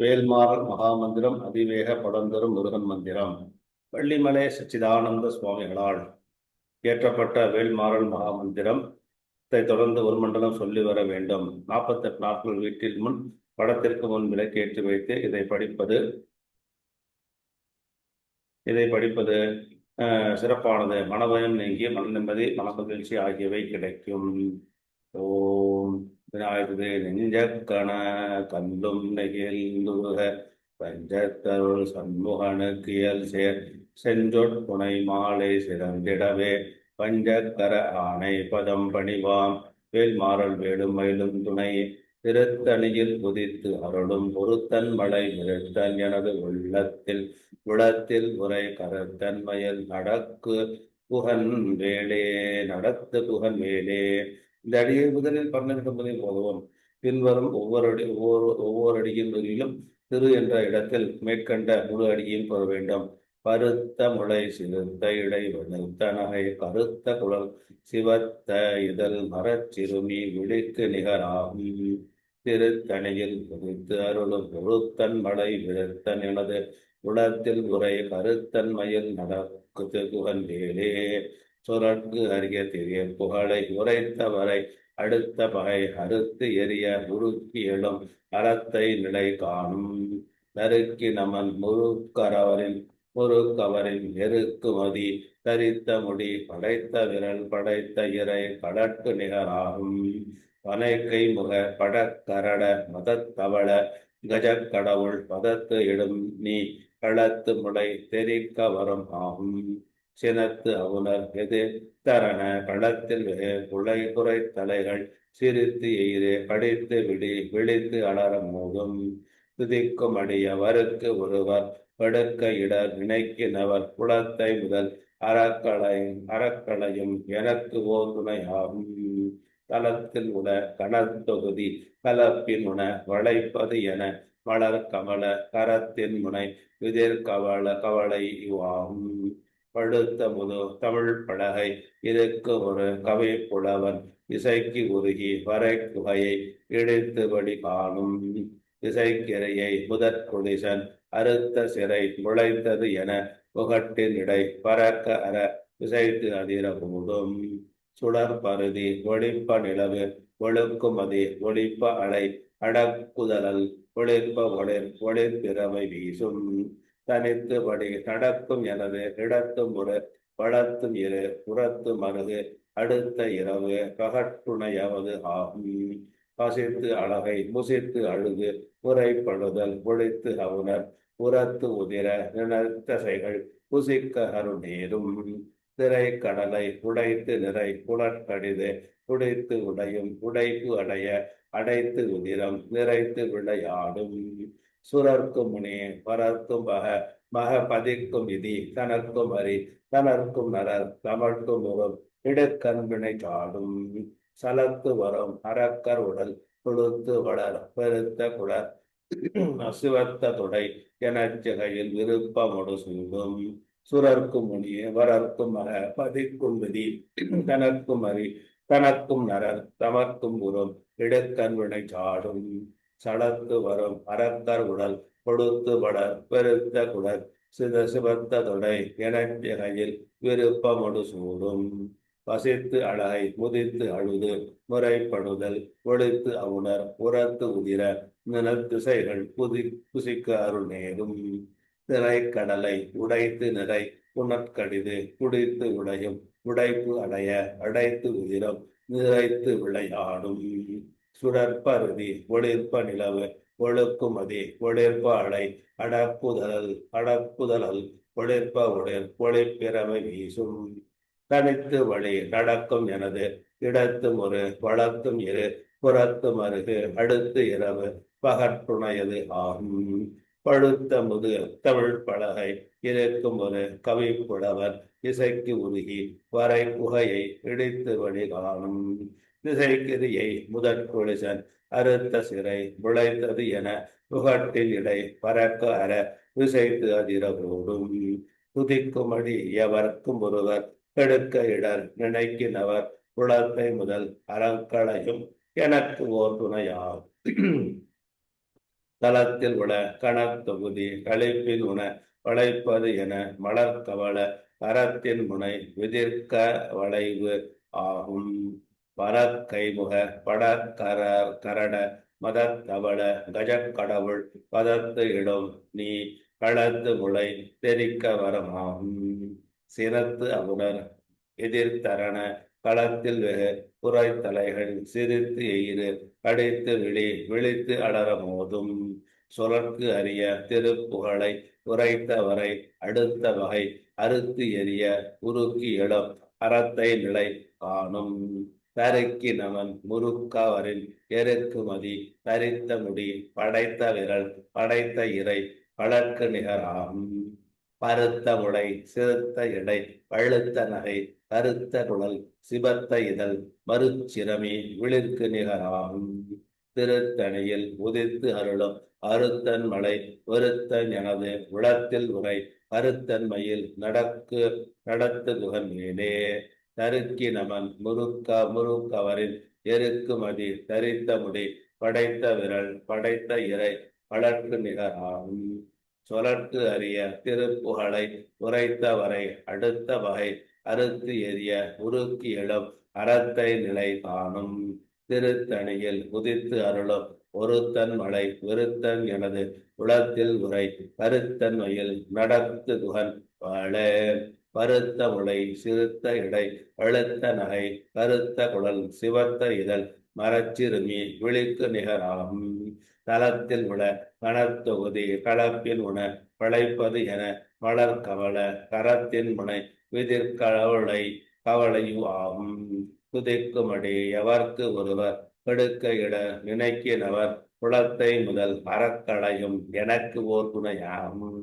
வேல்மாறல் மகாமந்திரம் அதிவேக படந்தரும் முருகன் மந்திரம். வள்ளிமலை சச்சிதானந்த சுவாமிகளால் இயற்றப்பட்ட வேல்மாறல் மகாமந்திரம். தொடர்ந்து ஒரு மண்டலம் சொல்லி வர வேண்டும். நாற்பத்தெட்டு நாட்கள் வீட்டில் முன் படத்திற்கு முன் விளக்கேற்றி வைத்து இதை படிப்பது இதை படிப்பது சிறப்பானது. மனபயம் நீங்கி மன நிம்மதி மனமகிழ்ச்சி ஆகியவை கிடைக்கும். ஓம். விநாயகரே நெஞ்சக்கண கந்தும் நெகிழ்ந்துக பஞ்சத்தருள் சண்முகனுக்கு சேர் செஞ்சொட்புனை மாலை சிறந்திடவே. பஞ்சக்கர ஆணை பதம் பணிவாம். வேல்மாறல் வேடும் மயிலும் துணை. திருத்தணியில் குதித்து அருளும் பொருத்தன் மலை நிறுத்தன் எனது உள்ளத்தில். உளத்தில் உரை கருத்தன்மையில் நடக்கு. புகன் வேலே நடத்து புகன் வேலே இந்த அடியை முதலில் பன்னெண்டு முதலில் போதுவோம் பின்வரும் ஒவ்வொரு அடி ஒவ்வொரு ஒவ்வொரு அடியின் முதலிலும் திரு என்ற இடத்தில் மேற்கண்ட முழு அடியையும் பெற வேண்டும். பருத்த முளை சிறுத்த இடை வெளுத்த நகை கருத்த குழல் சிவத்த இதழ் மரச்சிறுமி விழிக்கு நிகராகும். திருத்தணியில் குறித்து அருளும் பொருத்தன் மலை விழுத்தன் எனது உளத்தில் உரை கருத்தன்மையில் நடக்குது குகன் வேலே சுரக்கு அரிய தெரியும். புகழை உரைத்த வரை அடுத்த பகை அறுத்து எரிய உருக்கி எழும் அறத்தை நிலை காணும். நறுக்கி நமன் முருக்கரவரின் முறுக்கவரின் நெருக்குமதி தரித்த முடி படைத்த விரல் படைத்த இறை கடற்கு நிகராகும். பனைக்கை முக படக்கரட மதத்தவள கஜக்கடவுள் பதத்து இடும் நீ களத்து முடை தெரிக்க வரும் ஆகும். சினத்து அவுணர் எது தரண களத்தில் குலை குறை தலைகள் சிரித்து எய்து படித்து விடி விழித்து அலற மோதும் துதிக்கும் அடியவருக்கு ஒருவர் படுக்க இடர் நினைக்கினவர் குளத்தை முதல் அறக்களையும் அறக்களையும் எனக்கு ஓ துணையாகும் தளத்தில் உட கணத்தொகுதி கலப்பின் உண வளைப்பது என மலர் கமல கரத்தின் முனை விதிர் கவல கவலை இவாகும் படுத்த முது தமிழ் பலகை இருக்கு ஒரு கவி புலவன். இசைக்கு உருகி வரை குகையை இடித்துபடி காணும். இசைக்கிரையை முதற் குடிசன் அறுத்த சிறை முளைத்தது என புகட்டின் இடை பறக்க அற இசைத்து அதிர போதும் சுடர் பருதி ஒளிப்ப நிலவு ஒழுக்குமதி ஒளிப்ப அலை அடக்குதலல் ஒளிர்ப ஒளிர் பிறமை வீசும். தனித்து படி நடக்கும் எனது இடத்தும் ஒரு வளத்தும் இரு புறத்து மருது அடுத்த இரவு பகட்டுணையாவது ஆகும். பசித்து அழகை முசித்து அழுது உரைப்படுதல் ஒழித்து அவுணர் உரத்து உதிர நினைத்தசைகள் புசிக்க அருநீரும் திரை கடலை உடைத்து நிறை புலற்கடிது உடைத்து உடையும் உடைப்பு அடைய அடைத்து உதிரம் நிறைத்து விளையாடும். சுரர்க்கும் முனே பரர்க்கும் பக மக பதிக்கும் விதி தனர்க்கும் அரி தனர்க்கும் நரர் தமர்க்கும் உறும் இடுக்கண்பினை சாடும். சலத்து வரும் அறக்கர் உடல் கொழுத்து வளர் பெருத்த குளர் சிவத்த தொடை எனச்சகையில் விருப்பமுடு சுங்கும். சுரர்க்கும் முனியே வரர்க்கும் மக பதிக்கும் விதி தனக்கும் அறி தனக்கும் நரர் தமக்கும் உரம் இடுக்கண் சாடும். சடத்து வரும் அறக்கர் உடல் கொடுத்து படர் பெருத்த குடர் சித சிவத்த தொடை எனச்சகையில் விருப்பமொடு சூடும். பசித்து அழகை முதித்து அழுது முறைப்படுதல் ஒழித்து அவுணர் உரத்து உதிர நிலத்திசைகள் புதி புசிக்க அருள் நேரும். திரை கடலை உடைத்து நிறை புனற்கடிது குடித்து உடையும் உடைப்பு அடைய அடைத்து உதிரம் நிறைத்து விளையாடும். சுடற்பருதி ஒளிர்ப்ப நிலவு ஒழுக்குமதி ஒளிர்ப்ப அலை அடப்புதல் அடப்புதலல் ஒளிர்ப்ப ஒளிர் ஒளிப்பிறமை வீசும். தனித்து வழி நடக்கும் எனது இடத்தும் ஒரு வளர்த்தும் இரு புறத்தும் அருகு அடுத்து இரவு பகற்றுணையது ஆகும் பழுத்த முது தமிழ் பலகை இருக்கும் ஒரு கவி புலவர் இசைக்கு உருகி வரை புகையை இடித்து வழி காணும் திசைக்கிரியை முதற் குளிசன் அறுத்த சிறை முளைத்தது என புகட்டில் இடை பறக்க அற விசைத்து அதிர ஓடும் துதிக்குமடி எவர்க்கும் ஒருவர் கெடுக்க இடர் நினைக்கினவர் குளத்தை முதல் அறங்களையும் எனக்கு ஓர் துணையாகும் தளத்தில் உள கணத்தொகுதி கழிப்பில் உண வளைப்பது என மலர்கவள அறத்தின் முனை விதிர்க்க வளைவு ஆகும். பரக்கைமுக படக்கர கரட மதத் தவள கஜக் கடவுள் பதத்து இடும் நீ களத்து முளை தெரிக்க வரமாகும் சினத்து அவுணர் எதிர்த்தரண களத்தில் வெகு புறத்தலைகள் சிரித்து எயிறு கடித்து விழி விழித்து அடர மோதும். சொலர்க்கு அறிய திருப்புகழை உரைத்தவரை அடுத்த வகை அறுத்து எரிய உருக்கி இடம் அறத்தை நிலை காணும். தருக்கி நமன் முறுக்கவரின் எருக்குமதி பறித்த முடி படைத்த விரல் படைத்த இறை வழக்கு நிகராகும் பருத்த முளை சிறுத்த இடை பழுத்த நகை கருத்த குழல் சிபத்த இதழ் மறுச்சிறமி விழிற்கு நிகராகும் திருத்தணியில் உதித்து அருளும் அறுத்தன் மலை ஒருத்தன் எனது உளத்தில் உரை கருத்தன்மையில் நடக்கு நடத்து குகன் மேலே. தருக்கி நமன் முறுக்க முறுக்கவரின் எருக்குமதி தரித்த முடி படைத்த விரல் படைத்த இறை வளர்க்கு நிகராகும் சொலர்க்கு அறிய திருப்புகழை உரைத்தவரை அடுத்த வகை அறுத்து எரிய உருக்கி எழும் அறத்தை நிலை காணும். திருத்தணியில் உதித்து அருளும் ஒருத்தன் மலை வெறுத்தன் எனது உளத்தில் உரை கருத்தன்மையில் நடத்து குகன் வாழ. பருத்த முளை சிறுத்த இடை அழுத்த நகை கருத்த குழல் சிவத்த இதழ் மரச்சிறுமி விழிக்கு நிகராகும் தளத்தில் உள கணத்தொகுதி களப்பில் உண பழைப்பது என மலர் கவள கரத்தின் முனை விதிர்கவளை கவலையும் ஆகும் துதிக்குமடி எவர்க்கு ஒருவர் கெடுக்க இட நினைக்கினவர் குளத்தை முதல் அறக்களையும் எனக்கு ஓர் துணையாகும்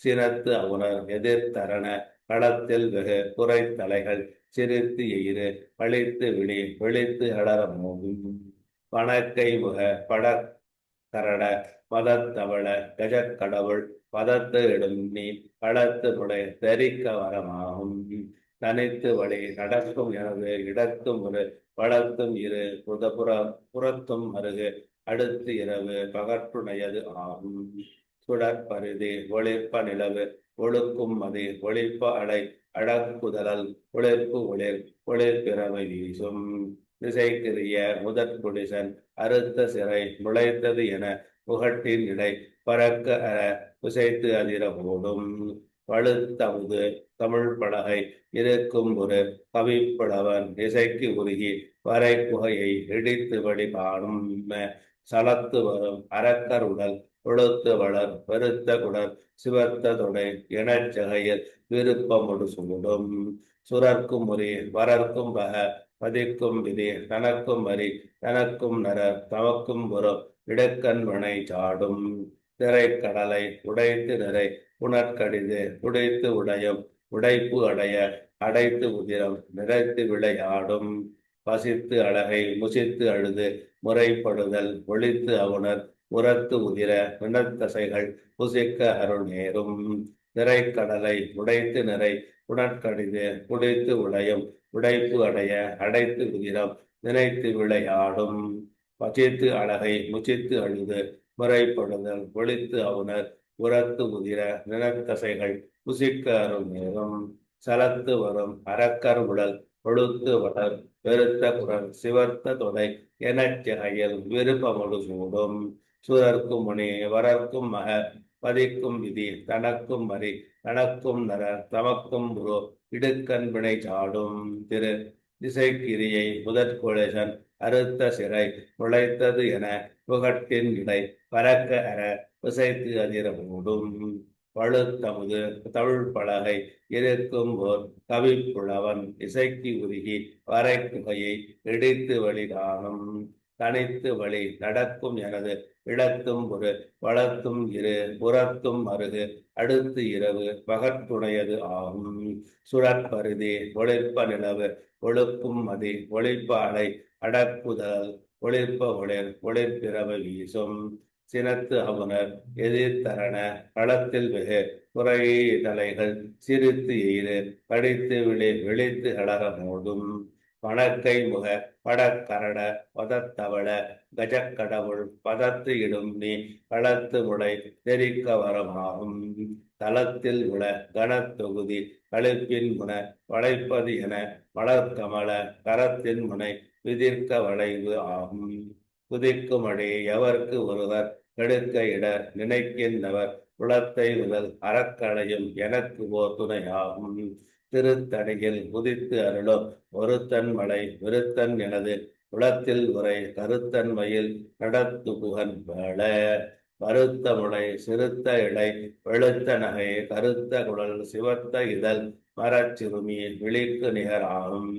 சினத்து அவுணர் எதிர்த்தரண களத்தில் வெகு குறைத்தலைகள் சிரித்து எயிறு பழித்து விழி விழித்து அலற மோகும் பணக்கை முக பட கரட பதத்தவள கஜக்கடவுள் பதத்து இடும் நீ களத்து முளை தரிக்க வரமாகும். தனித்து வழி நடக்கும் எனது இடத்தும் ஒரு வளர்த்தும் இரு புதபுற புறத்தும் அருகு அடுத்து இரவு பகற்றுணையது ஆகும். சுடற்பரிதி ஒளிர்ப்ப நிலவு ஒழுக்கும் மதி ஒளிர்ப்ப அலை அடக்குதலல் ஒளிர்ப்பு ஒளிர் ஒளிர்பிறவை வீசும். திசைக்கிரிய முதற் குடிசன் அறுத்த சிறை முளைத்தது என புகட்டின் இடை பறக்க அற புசைத்து அதிர ஓடும். தமிழ் பலகை இருக்கும் ஒரு கவிப்புலவன் இசைக்கு உருகி வரை புகையை இடித்து வழி காணும் சலத்து வரும் அரக்கர் உடல் கொழுத்து வளர் பெருத்த குடர் சிவத்த துணை இனச்சகையில் விருப்பமுடு சுமுடும். சுரர்க்கும் முறி வரர்க்கும் பக பதிக்கும் விதி தனக்கும் வரி தனக்கும் நர தமக்கும் புறம் இடக்கண்மனை சாடும். சாடும் திரைக்கடலை உடைத்து நிறை புனற்கடிது உடைத்து உடையும் உடைப்பு அடைய அடைத்து உதிரம் நிறைத்து விளையாடும். பசித்து அழகை முசித்து அழுது முறைப்படுதல் ஒழித்து அவுணர் உரத்து உதிர வினத்தசைகள் புசிக்க அருள் நேரும். நிறை கடலை உடைத்து நிறை உடற்கடிது உடைத்து உடையும். உடைப்பு அடைய அடைத்து உதிரம் நினைத்து விளையாடும். பசித்து அழகை முச்சித்து அழுது முறைப்படுதல் ஒழித்து அவுணர் உரத்து உதிர நிலத்தசைகள் புசிக்க அருள் நேரும். சலத்து வரும் அரக்கர் உடல் கொழுத்து வளர் பெருத்த குரல் சிவர்த்த தொடை எனச்சகையில் விருப்பமொழு சூடும். சூரர்க்கும் முனி வரர்க்கும் மக பதிக்கும் விதி தனக்கும் மறி தனக்கும் நரர் தமக்கும் குரு இடுக்கண்பிணை சாடும் திரு திசைக்கிரியை முதற்குலேசன் அறுத்த சிறை நுழைத்தது என புகட்டின் இடை பறக்க அற விசைத்து அதிர மூடும். பழுத்தமுது தமிழ் பலகை இருக்கும் ஓர் கவிப்புலவன் இசைக்கு உருகி வரை புகையை இடித்து வழி காணும் தனித்து வழி நடக்கும் எனது இழத்தும் ஒரு வளர்த்தும் இரு புறத்தும் அருகு அடுத்து இரவு பகத்துடையது ஆகும். சுழற்பருதி ஒளிர்ப்ப நிலவு ஒழுக்கும் மதி ஒளிப்ப அலை அடக்குதல் ஒளிர்ப்ப ஒளிர் ஒளிர்பிறவ வீசும். சினத்து அவுணர் எதிர்த்தரண களத்தில் வெகு குறை தலைகள் சிரித்து எயிறு படித்து விழி விழித்து அழக மூடும் வணக்கை முக படக்கரட பதத்தவள கஜக்கடவுள் பதத்து இடும் நீ களத்து முளை தெரிக்க வரமாகும். தளத்தில் உள கனத்தொகுதி கழுப்பின் முன வளைப்பது என வளர்க்கமல கரத்தின் முனை விதிர்க்க வளைவு ஆகும். குதிக்குமடி எவர்க்கு ஒருவர் கெடுக்க இட நினைக்கின்றவர் குளத்தை முதல் அறக்களையும் எனக்கு ஓர் துணையாகும். திருத்தடியில் உதித்து அருளும் ஒருத்தன் மலை விருத்தன் எனது குளத்தில் உரை கருத்தன்மையில் நடத்து புகன் வேள கருத்த முளை சிறுத்த இலை வெளுத்த நகை கருத்த குழல் சிவத்த இதழ் மரச்சிறுமி விழிக்கு நிகராகும்.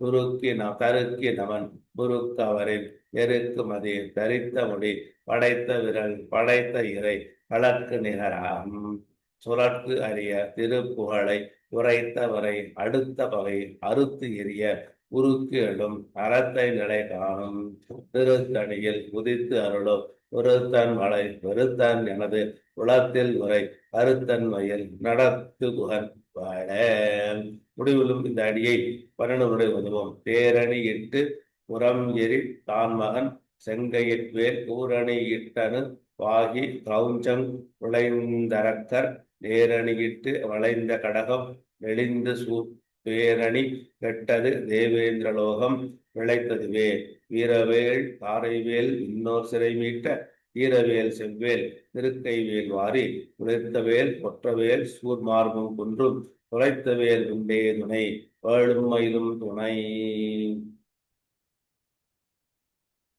துருக்கி ந கருக்கி நமன் குருக்கவரின் எருக்கு மதி தரித்த முடி படைத்த விரல் படைத்த இறை கலக்கு நிகராகும். சுரற்கு அறிய திருப்புகழை உரைத்தவரை அடுத்த பகை அறுத்து எரிய உருக்கு எழும் அறத்தை நிலை காணும். திருத்தணியில் உதித்து அருளும் ஒருத்தன் மலை வெறுத்தன் எனது உளத்தில் உரை கருத்தன்மையில் நடத்து குகன் வாழ. முடிவிலும் இந்த அடியை பன்னெண்டு முறை உதவும் பேரணி இட்டு புறம் எரி தான் மகன் செங்கையிற்வேல் கூரணி இட்டனு வாகி கவுஞ்சங் உழைந்தரக்கர் நேரணியிட்டு வளைந்த கடகம் நெளிந்து சூ பேரணி கெட்டது தேவேந்திரலோகம் விளைத்ததுவே. வீரவேல் தாரைவேல் இன்னோர் சிறை மீட்ட ஈரவேல் செவ்வேல் திருக்கைவேல் வாரி குளிர்த்தவேல் கொற்றவேல் சூர்மார்பும் குன்றும் துளைத்தவேல் உண்டே துணை. வேளும் மயிலும் துணை.